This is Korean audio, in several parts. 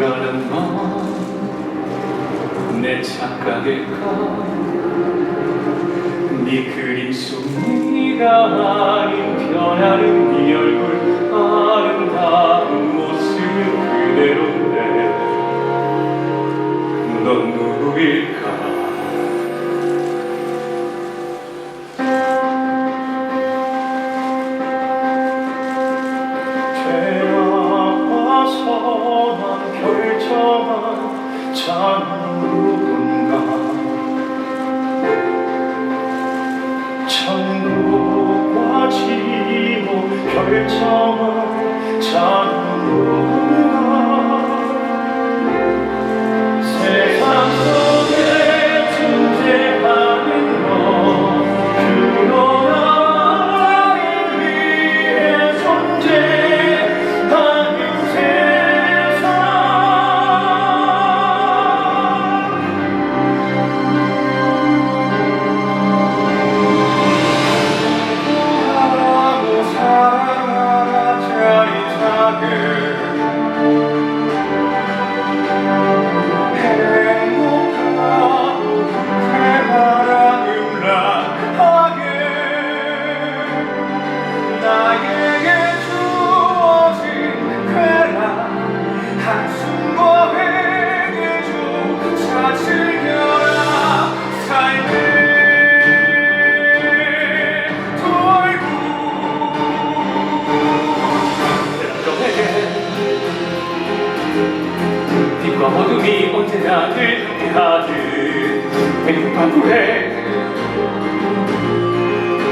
불안한 마내 착각일까 네 그림 속 네가 아닌 변하는 네 얼굴 아름다운 모습 난 결정한 참 누군가 천국과 지옥 결정한 후회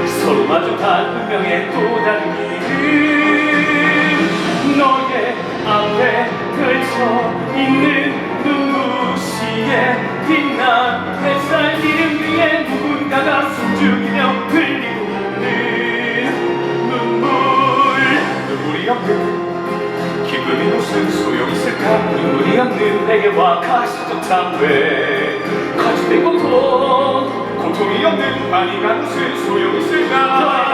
서로 마주한 운명의 또 다른 길 너의 앞에 펼쳐 있는 눈부시게 빛난 햇살 이름 위에 누군가가 숨죽이며 흘리고 있는 눈물. 눈물이 없는 기쁨이 무슨 소용 있을까? 눈물이 없는 베개와 가시적 참회 거짓된 고통 고통이 없는 환희가 무슨 소용있을까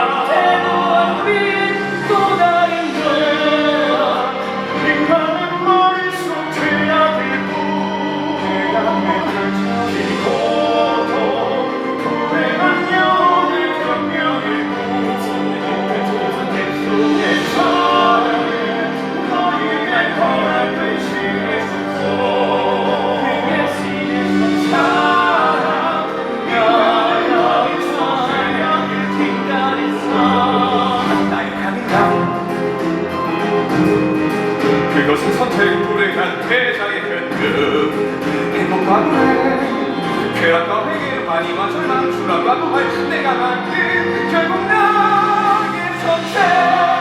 그것은 선택 불행한 대장의 현금. 불행 쾌락과 회개 많이와 절망 추락과 부활 내가 만든 결국 나의 선택